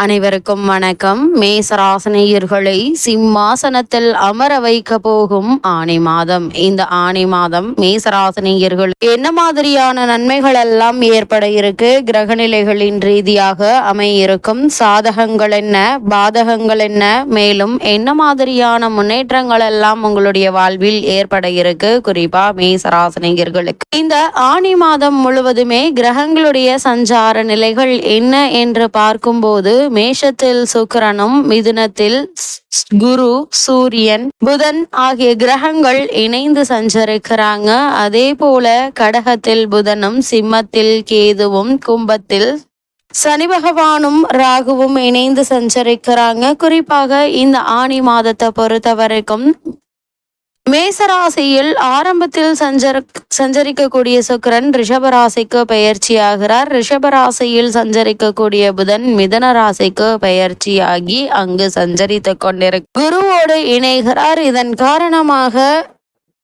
அனைவருக்கும் வணக்கம். மேசராசனையர்களை சிம்மாசனத்தில் அமர வைக்க போகும் ஆணி மாதம். இந்த ஆணி மாதம் மேசராசனையர்கள் என்ன மாதிரியான நன்மைகள் எல்லாம் ஏற்பட இருக்கு? கிரகநிலைகளின் ரீதியாக அமையிருக்கும் சாதகங்கள் என்ன? பாதகங்கள் என்ன? மேலும் என்ன மாதிரியான முன்னேற்றங்கள் எல்லாம் உங்களுடைய வாழ்வில் ஏற்பட இருக்கு? குறிப்பா மேசராசனையர்களுக்கு. இந்த ஆணி மாதம் முழுவதுமே கிரகங்களுடைய சஞ்சார நிலைகள் என்ன என்று பார்க்கும்போது மேஷத்தில் சுக்கிரனும் மிதுனத்தில் குரு சூரியன் புதன் ஆகிய கிரகங்கள் இணைந்து சஞ்சரிக்கிறாங்க. அதே போல கடகத்தில் புதனும் சிம்மத்தில் கேதுவும் கும்பத்தில் சனி பகவானும் ராகுவும் இணைந்து சஞ்சரிக்கிறாங்க. குறிப்பாக இந்த ஆணி மாதத்தை பொறுத்த வரைக்கும் மேசராசியில் ஆரம்பத்தில் சஞ்சர சஞ்சரிக்கக்கூடிய சுக்கரன் ரிஷபராசிக்கு பெயர்ச்சியாகிறார். ரிஷபராசியில் சஞ்சரிக்கக்கூடிய புதன் மிதன ராசிக்கு பெயர்ச்சியாகி அங்கு சஞ்சரித்து கொண்டிருக்க குருவோடு இணைகிறார். இதன் காரணமாக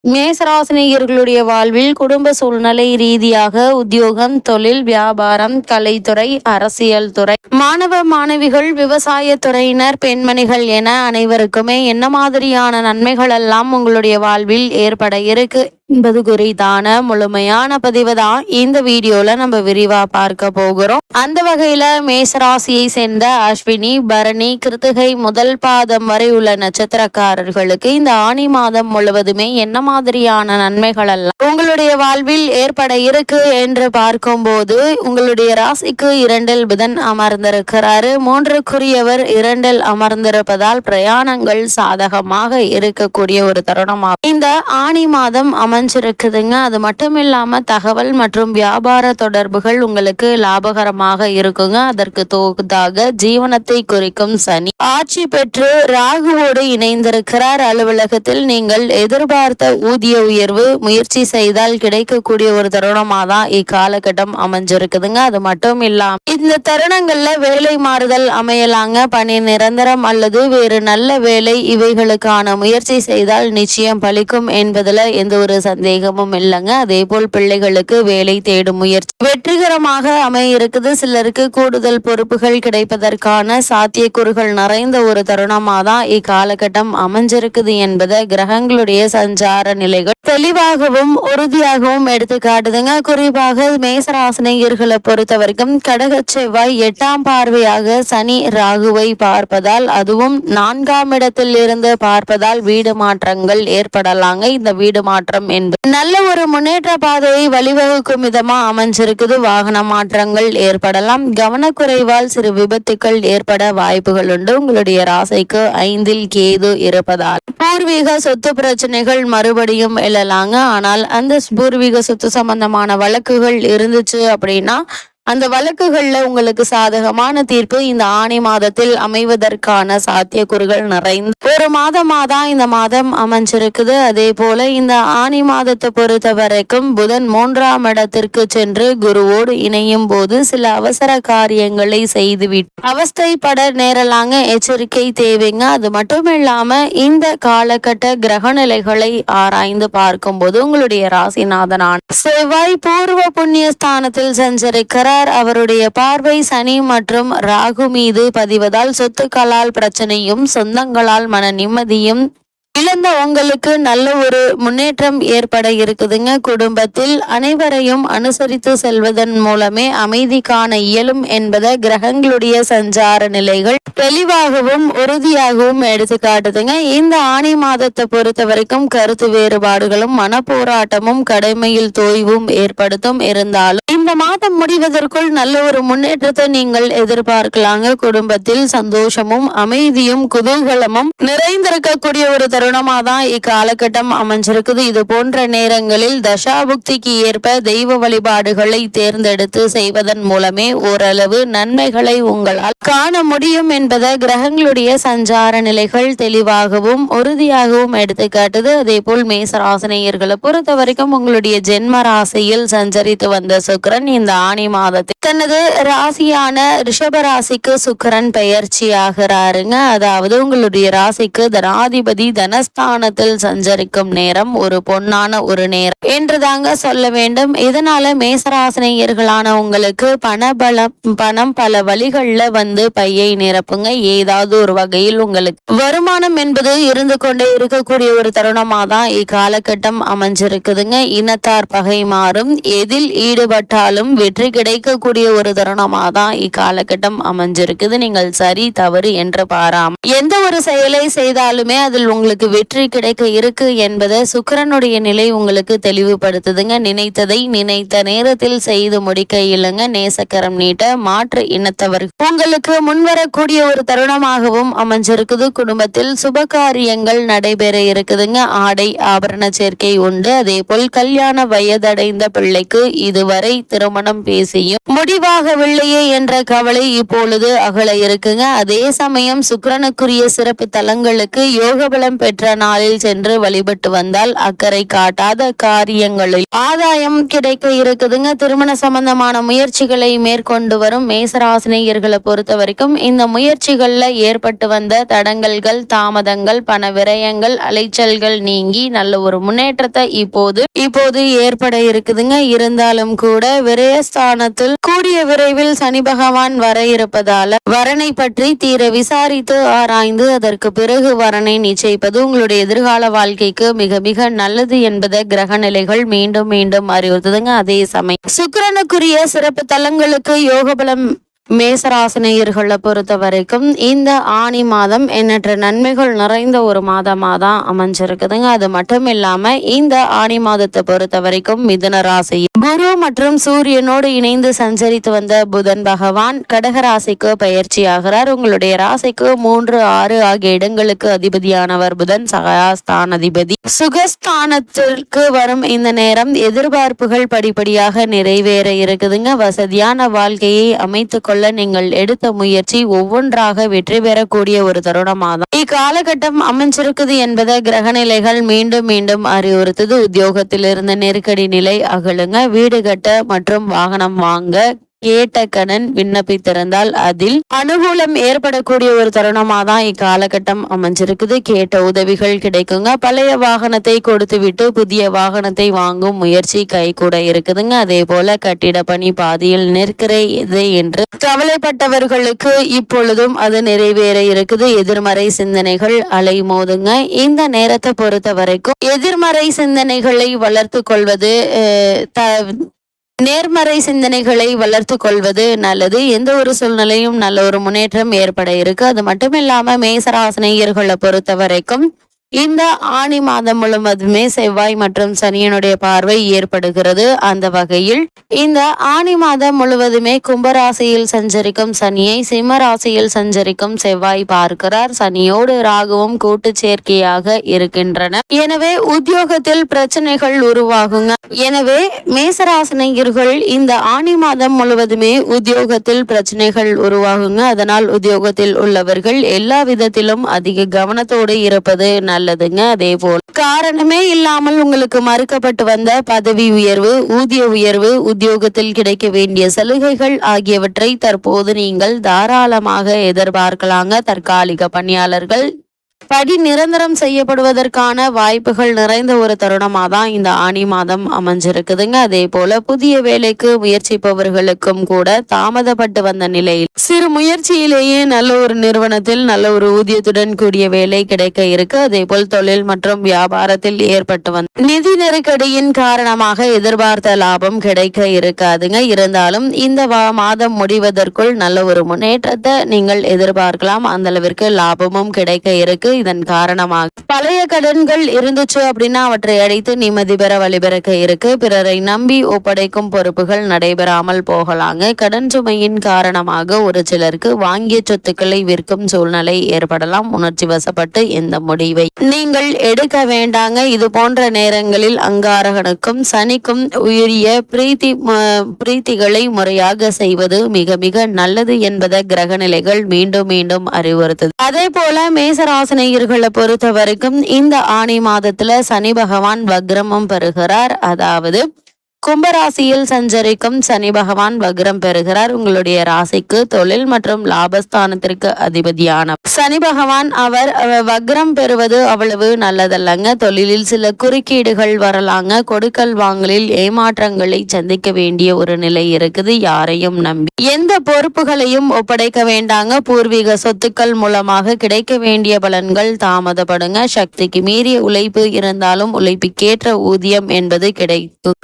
மேசராசினியர்களுடைய வாழ்வில் குடும்ப சூழ்நிலை ரீதியாக உத்தியோகம் தொழில் வியாபாரம் கலைத்துறை அரசியல் துறை மாணவ மாணவிகள் விவசாய துறையினர் பெண்மணிகள் என அனைவருக்குமே என்ன மாதிரியான நன்மைகள் எல்லாம் உங்களுடைய வாழ்வில் ஏற்பட இருக்கு? என்பது குறித்தான முழுமையான பதிவு தான் இந்த வீடியோல நம்ம விரிவா பார்க்க போகிறோம். அந்த வகையில மேசராசியை சேர்ந்த அஸ்வினி பரணி கிருத்திகை முதல் பாதம் வரை உள்ள நட்சத்திரக்காரர்களுக்கு இந்த ஆணி மாதம் முழுவதுமே என்ன மாதிரியான நன்மைகள் எல்லாம் உங்களுடைய வாழ்வில் ஏற்பட இருக்கு என்று பார்க்கும்போது உங்களுடைய ராசிக்கு இரண்டில் புதன் அமர்ந்திருக்கிறாரு. மூன்றுக்குரியவர் இரண்டில் அமர்ந்திருப்பதால் பிரயாணங்கள் சாதகமாக இருக்கக்கூடிய ஒரு தருணமாகும். இந்த ஆணி மாதம் அமைஞ்சிருக்குதுங்க. அது மட்டும் இல்லாமல் தகவல் மற்றும் வியாபார தொடர்புகள் உங்களுக்கு லாபகரமாக இருக்குங்க. அதற்கு தோதாக ஜீவனத்தை குறிக்கும் சனி. ஆட்சி பெற்று ராகுவோடு இணைந்திருக்கிறார். அலுவலகத்தில் நீங்கள் எதிர்பார்த்த ஊதிய உயர்வு முயற்சி செய்தால் கிடைக்கக்கூடிய ஒரு தருணமாக தான் இக்காலகட்டம் அமைஞ்சிருக்குதுங்க. அது மட்டும் இல்லாம இந்த தருணங்கள்ல வேலை மாறுதல் அமையலாங்க. பணி நிரந்தரம் அல்லது வேறு நல்ல வேலை இவைகளுக்கான முயற்சி செய்தால் நிச்சயம் பலிக்கும் என்பதுல எந்த ஒரு சந்தேகமும் இல்லைங்க. அதே போல் பிள்ளைகளுக்கு வேலை தேடும் முயற்சி. வெற்றிகரமாக அமைய இருக்குது. சிலருக்கு கூடுதல் பொறுப்புகள் கிடைப்பதற்கான சாத்தியக்கூறுகள் நிறைந்த ஒரு தருணமா தான் இக்காலகட்டம் அமைஞ்சிருக்குது என்பதை கிரகங்களுடைய சஞ்சார நிலைகள் தெளிவாகவும் உறுதியாகவும் எடுத்து காட்டுதுங்க. குறிப்பாக மேசராசினியர்களை பொறுத்த வரைக்கும் கடக செவ்வாய் எட்டாம் பார்வையாக சனி ராகுவை பார்ப்பதால் அதுவும் நான்காம் இடத்தில் இருந்து பார்ப்பதால் வீடு மாற்றங்கள் ஏற்படலாங்க. இந்த வீடு மாற்றம் என்பது. நல்ல ஒரு முன்னேற்ற பாதையை வழிவகுக்கும் விதமா அமைஞ்சிருக்குது. வாகன மாற்றங்கள் ஏற்படலாம். கவனக்குறைவால் சிறு விபத்துக்கள் ஏற்பட வாய்ப்புகள் உண்டு. உங்களுடைய ராசைக்கு ஐந்தில் கேது இருப்பதால். பூர்வீக சொத்து பிரச்சனைகள் மறுபடியும் எழலாங்க. ஆனால் அந்த பூர்வீக சொத்து சம்பந்தமான வழக்குகள் இருந்துச்சு அப்படின்னா அந்த வழக்குகள்ல உங்களுக்கு சாதகமான தீர்ப்பு இந்த ஆணி மாதத்தில் அமைவதற்கான சாத்தியக்கூறுகள் நிறைந்த ஒரு மாதமா தான் இந்த மாதம் அமைஞ்சிருக்குது. அதே போல இந்த ஆணி மாதத்தை பொறுத்த வரைக்கும் புதன் மூன்றாம் இடத்திற்கு சென்று குருவோடு இணையும் போது சில அவசர காரியங்களை செய்துவிட்டு அவஸ்தைப்பட நேரலாங்க எச்சரிக்கை தேவைங்க. அது மட்டும் இல்லாம இந்த காலகட்ட கிரக நிலைகளை ஆராய்ந்து பார்க்கும்போது உங்களுடைய ராசிநாதனான செவ்வாய் பூர்வ புண்ணிய ஸ்தானத்தில் சஞ்சரிக்கிறார் அவருடைய பார்வை சனி மற்றும் ராகு மீது பதிவதால் சொத்துக்களால் பிரச்சனையும் சொந்தங்களால் மன நிம்மதியும் இழந்த உங்களுக்கு நல்ல ஒரு முன்னேற்றம் ஏற்பட இருக்குதுங்க. குடும்பத்தில் அனைவரையும் அனுசரித்து செல்வதன் மூலமே அமைதி காண இயலும் என்பதை கிரகங்களுடைய சஞ்சார நிலைகள் தெளிவாகவும் உறுதியாகவும் எடுத்து காட்டுதுங்க இந்த ஆணி மாதத்தை பொறுத்த வரைக்கும் கருத்து வேறுபாடுகளும் மனப்போராட்டமும் கடமையில் தோய்வும் ஏற்படுத்தும். இருந்தாலும் இந்த மாதம் முடிவதற்குள் நல்ல ஒரு முன்னேற்றத்தை நீங்கள் எதிர்பார்க்கலாங்க. குடும்பத்தில் சந்தோஷமும் அமைதியும் குதூகலமும் நிறைந்திருக்கக்கூடிய ஒரு தருணமா தான் இக்காலகட்டம் அமைஞ்சிருக்குது. இது போன்ற நேரங்களில் தசாபுக்திக்கு ஏற்ப தெய்வ வழிபாடுகளை தேர்ந்தெடுத்து செய்வதன் மூலமே ஓரளவு நன்மைகளை உங்களால் காண முடியும் என்பதை கிரகங்களுடைய சஞ்சார நிலைகள் தெளிவாகவும் உறுதியாகவும் எடுத்துக்காட்டுது அதே போல் மேசராசினியர்களை பொறுத்த வரைக்கும் உங்களுடைய ஜென்ம ராசியில் சஞ்சரித்து வந்த சுக்கர சுக்கரன் இந்த ஆணி மாதத்தில் தனது ராசியான ரிஷப ராசிக்கு சுக்கரன் பெயர்ச்சி ஆகிறாருங்க அதாவது உங்களுடைய ராசிக்கு தனாதிபதி தனஸ்தானத்தில் சஞ்சரிக்கும் நேரம் ஒரு பொன்னான ஒரு நேரம் என்று தாங்க சொல்ல வேண்டும். இதனால மேசராசினியர்களான உங்களுக்கு பணபலம் பணம் பல வழிகள்ல வந்து பையை நிரப்புங்க. ஏதாவது ஒரு வகையில் உங்களுக்கு வருமானம் என்பது இருந்து கொண்டே இருக்கக்கூடிய ஒரு தருணமா தான் இக்காலகட்டம் அமைஞ்சிருக்குதுங்க. இனத்தார் பகை மாறும். எதில் ஈடுபட்டாலும் வெற்றி கிடைக்கக்கூடிய ஒரு தருணமாக தான் இக்காலகட்டம் அமைஞ்சிருக்குது. நீங்கள் சரி தவறு என்று பாராம எந்த ஒரு செயலை செய்தாலுமே அதில் உங்களுக்கு வெற்றி கிடைக்க இருக்கு என்பதை சுக்கிரனுடைய நிலை உங்களுக்கு தெளிவுபடுத்துதுங்க. நினைத்ததை நினைத்த நேரத்தில் செய்து முடிக்க இல்லைங்க. நேசக்கரம் நீட்ட மாற்று இனத்தவர் உங்களுக்கு முன்வரக்கூடிய ஒரு தருணமாகவும் அமைஞ்சிருக்குது. குடும்பத்தில் சுபகாரியங்கள் நடைபெற இருக்குதுங்க. ஆடை ஆபரண சேர்க்கை உண்டு. அதே போல் கல்யாண வயதடைந்த பிள்ளைக்கு இதுவரை திருமணம் பேசியும் முடிவாகவில்லையே என்ற கவலை இப்பொழுது அகல இருக்குங்க. அதே சமயம் சுக்கரனுக்குரிய சிறப்பு தலங்களுக்கு யோகபலம் பெற்ற நாளில் சென்று வழிபட்டு வந்தால் அக்கறை காட்டாத காரியங்களில் ஆதாயம் கிடைக்க இருக்குதுங்க. திருமண சம்பந்தமான முயற்சிகளை மேற்கொண்டு வரும் மேசராசினியர்களை பொறுத்த வரைக்கும் இந்த முயற்சிகள்ல ஏற்பட்டு வந்த தடங்கல்கள் தாமதங்கள் பண விரயங்கள் அலைச்சல்கள் நீங்கி நல்ல ஒரு முன்னேற்றத்தை இப்போது இப்போது ஏற்பட இருக்குதுங்க. இருந்தாலும் கூட விரயஸ்தானத்தில் கூடிய விரைவில் சனி பகவான் வர இருப்பதால வரனை பற்றி தீர விசாரித்து ஆராய்ந்து அதற்கு பிறகு வரனை நிச்சயிப்பது உங்களுடைய எதிர்கால வாழ்க்கைக்கு மிக மிக நல்லது என்பதை கிரக நிலைகள் மீண்டும் மீண்டும் அறிவுறுத்துதுங்க. அதே சமயம் சுக்கிரனுக்குரிய சிறப்பு தலங்களுக்கு யோகபலம் மேசராசினியர்களை பொறுத்த வரைக்கும் இந்த ஆணி மாதம் எண்ணற்ற நன்மைகள் நிறைந்த ஒரு மாதமாக தான் அமைஞ்சிருக்குதுங்க. அது மட்டும் இல்லாம இந்த ஆணி மாதத்தை பொறுத்த வரைக்கும் மிதுன ராசி. குரு மற்றும் சூரியனோடு இணைந்து சஞ்சரித்து வந்த புதன் பகவான் கடக ராசிக்கு பயிற்சி ஆகிறார். உங்களுடைய ராசிக்கு மூன்று ஆறு ஆகிய இடங்களுக்கு அதிபதியானவர் புதன் சகாஸ்தான் அதிபதி சுகஸ்தானத்திற்கு வரும் இந்த நேரம் எதிர்பார்ப்புகள் படிப்படியாக நிறைவேற இருக்குதுங்க. வசதியான வாழ்க்கையை அமைத்துக் கொள்ள நீங்கள் எடுத்த முயற்சி ஒவ்வொன்றாக வெற்றி பெறக்கூடிய ஒரு தருணமாகும் இக்காலகட்டம் அமைஞ்சிருக்குது என்பதை கிரகநிலைகள் மீண்டும் மீண்டும் அறிவுறுத்துது. உத்தியோகத்தில் இருந்த நெருக்கடி நிலை அகலுங்க. வீடு கட்ட மற்றும் வாகனம் வாங்க கேட்ட விண்ணப்பித்திருந்தால் அதில் அனுகூலம் ஏற்படக்கூடிய ஒரு தருணமா தான் இக்காலகட்டம் அமைஞ்சிருக்குது. கேட்ட உதவிகள் கிடைக்குங்க. பழைய வாகனத்தை கொடுத்து விட்டு புதிய வாகனத்தை வாங்கும் முயற்சி கை கூட இருக்குதுங்க. அதே போல கட்டிட பணி பாதியில் நிற்கிறது என்று கவலைப்பட்டவர்களுக்கு இப்பொழுதும் அது நிறைவேற இருக்குது. எதிர்மறை சிந்தனைகள் அலை மோதுங்க இந்த நேரத்தை பொறுத்த வரைக்கும் எதிர்மறை சிந்தனைகளை வளர்த்து கொள்வது த- நேர்மறை சிந்தனைகளை வளர்த்து கொள்வது நல்லது. எந்த ஒரு சூழ்நிலையும் நல்ல ஒரு முன்னேற்றம் ஏற்பட இருக்கு. அது மட்டும் இல்லாம மேசராசினியர்களை பொறுத்த வரைக்கும் இந்த ஆணி மாதம் முழுவதுமே செவ்வாய் மற்றும் சனியனுடைய பார்வை ஏற்படுகிறது. அந்த வகையில் இந்த ஆணி மாதம் முழுவதுமே கும்பராசியில் சஞ்சரிக்கும் சனியை சிம்ம ராசியில் சஞ்சரிக்கும் செவ்வாய் பார்க்கிறார். சனியோடு ராகுவும் கூட்டு சேர்க்கையாக இருக்கின்றன. எனவே உத்தியோகத்தில் பிரச்சனைகள் உருவாகுங்க. எனவே மேசராசினியர்கள் இந்த ஆணி மாதம் முழுவதுமே உத்தியோகத்தில் பிரச்சனைகள் உருவாகுங்க. அதனால் உத்தியோகத்தில் உள்ளவர்கள் எல்லா விதத்திலும் அதிக கவனத்தோடு இருப்பது நல்லதுங்க அதே போல். காரணமே இல்லாமல் உங்களுக்கு மறுக்கப்பட்டு வந்த பதவி உயர்வு ஊதிய உயர்வு உத்தியோகத்தில் கிடைக்க வேண்டிய சலுகைகள் ஆகியவற்றை தற்போது நீங்கள் தாராளமாக எதிர்பார்க்கலாங்க. தற்காலிக பணியாளர்கள் படி நிரந்தரம் செய்யப்படுவதற்கான வாய்ப்புகள் நிறைந்த ஒரு தருணமாக தான் இந்த ஆணி மாதம் அமைஞ்சிருக்குதுங்க. அதே போல புதிய வேலைக்கு முயற்சிப்பவர்களுக்கும் கூட தாமதப்பட்டு வந்த நிலையில் சிறு முயற்சியிலேயே நல்ல ஒரு நிறுவனத்தில் நல்ல ஒரு ஊதியத்துடன் கூடிய வேலை கிடைக்க இருக்கு. அதே போல் தொழில் மற்றும் வியாபாரத்தில் ஏற்பட்டு வந்த நிதி நெருக்கடியின் காரணமாக எதிர்பார்த்த லாபம் கிடைக்க இருக்காதுங்க. இருந்தாலும் இந்த மாதம் முடிவதற்குள் நல்ல ஒரு முன்னேற்றத்தை நீங்கள் எதிர்பார்க்கலாம். அந்த அளவிற்கு லாபமும் கிடைக்க இருக்கு. இருக்கு. இதன் காரணமாக பழைய கடன்கள் இருந்துச்சு அப்படின்னா அவற்றை அடைத்து நிம்மதி பெற வழிபிறக்க இருக்கு. பிறரை நம்பி ஒப்படைக்கும் பொறுப்புகள் நடைபெறாமல் போகலாங்க. கடன் சுமையின் காரணமாக ஒரு சிலருக்கு வாங்கிய சொத்துக்களை விற்கும் சூழ்நிலை ஏற்படலாம். உணர்ச்சி வசப்பட்டு இந்த முடிவை நீங்கள் எடுக்க வேண்டாங்க. இது போன்ற நேரங்களில் அங்காரகனுக்கும் சனிக்கும் உயரிய பிரீத்தி பிரீத்திகளை முறையாக செய்வது மிக மிக நல்லது என்பதை கிரகநிலைகள் மீண்டும் மீண்டும் அறிவுறுத்தது. அதே போல மேசராசினியர்களை பொறுத்த வரைக்கும் இந்த ஆணி மாதத்துல சனி பகவான் வக்ரமம் பெறுகிறார். அதாவது கும்பராசியில் சஞ்சரிக்கும் சனி பகவான் வக்ரம் பெறுகிறார். உங்களுடைய ராசிக்கு தொழில் மற்றும் லாபஸ்தானத்திற்கு அதிபதியான சனி பகவான். அவர் வக்ரம் பெறுவது அவ்வளவு நல்லதல்லங்க. தொழிலில் சில குறுக்கீடுகள் வரலாங்க. கொடுக்கல் வாங்கலில் ஏமாற்றங்களை சந்திக்க வேண்டிய ஒரு நிலை இருக்குது. யாரையும் நம்பி எந்த பொறுப்புகளையும் ஒப்படைக்க வேண்டாங்க. பூர்வீக சொத்துக்கள் மூலமாக கிடைக்க வேண்டிய பலன்கள் தாமதப்படுங்க. சக்திக்கு மீறிய உழைப்பு இருந்தாலும் உழைப்புக்கேற்ற ஊதியம் என்பது கிடைக்கும்.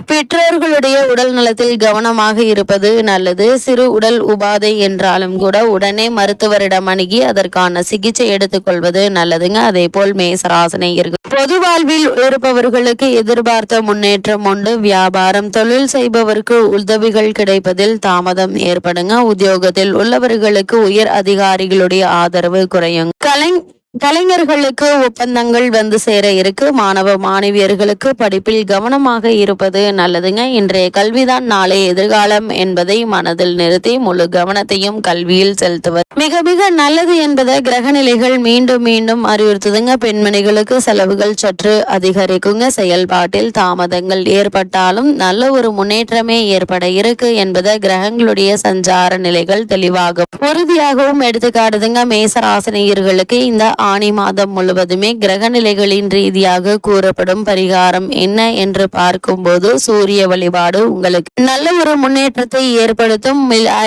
பெற்றோர்களுடைய உடல் நலத்தில் கவனமாக இருப்பது நல்லது. சிறு உடல் உபாதை என்றாலும் கூட உடனே மருத்துவரிடம் அணுகி அதற்கான சிகிச்சை எடுத்துக்கொள்வது நல்லதுங்க. அதே போல் மேசராசனையர்கள் பொது வாழ்வில் இருப்பவர்களுக்கு எதிர்பார்த்த முன்னேற்றம் உண்டு. வியாபாரம் தொழில் செய்பவருக்கு உதவிகள் கிடைப்பதில் தாமதம் ஏற்படுங்க. உத்தியோகத்தில் உள்ளவர்களுக்கு உயர் அதிகாரிகளுடைய ஆதரவு குறையும் கலை கலைஞர்களுக்கு ஒப்பந்தங்கள் வந்து சேர இருக்கு. மாணவ மாணவியர்களுக்கு படிப்பில் கவனமாக இருப்பது நல்லதுங்க. இன்றைய கல்விதான் நாளை எதிர்காலம் என்பதை மனதில் நிறுத்தி முழு கவனத்தையும் கல்வியில் செலுத்துவர் மிக மிக நல்லது என்பதை கிரகநிலைகள் மீண்டும் மீண்டும் அறிவுறுத்துதுங்க. பெண்மணிகளுக்கு செலவுகள் சற்று அதிகரிக்குங்க. செயல்பாட்டில் தாமதங்கள் ஏற்பட்டாலும் நல்ல ஒரு முன்னேற்றமே ஏற்பட இருக்கு என்பதை கிரகங்களுடைய சஞ்சார நிலைகள் தெளிவாகும். உறுதியாகவும் எடுத்துக்காட்டுதுங்க. மேசராசனியர்களுக்கு இந்த ஆணி மாதம் முழுவதுமே கிரக நிலைகளின் ரீதியாக கூறப்படும் பரிகாரம் என்ன என்று பார்க்கும்போது சூரிய வழிபாடு உங்களுக்கு நல்ல ஒரு முன்னேற்றத்தை ஏற்படுத்தும்.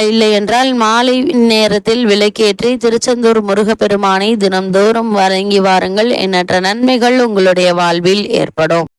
இல்லை என்றால் மாலை நேரத்தில் விளக்கேற்றி திருச்செந்தூர் முருகப்பெருமானை தினம்தோறும் வழங்கி வாருங்கள். எண்ணற்ற நன்மைகள் உங்களுடைய வாழ்வில் ஏற்படும்.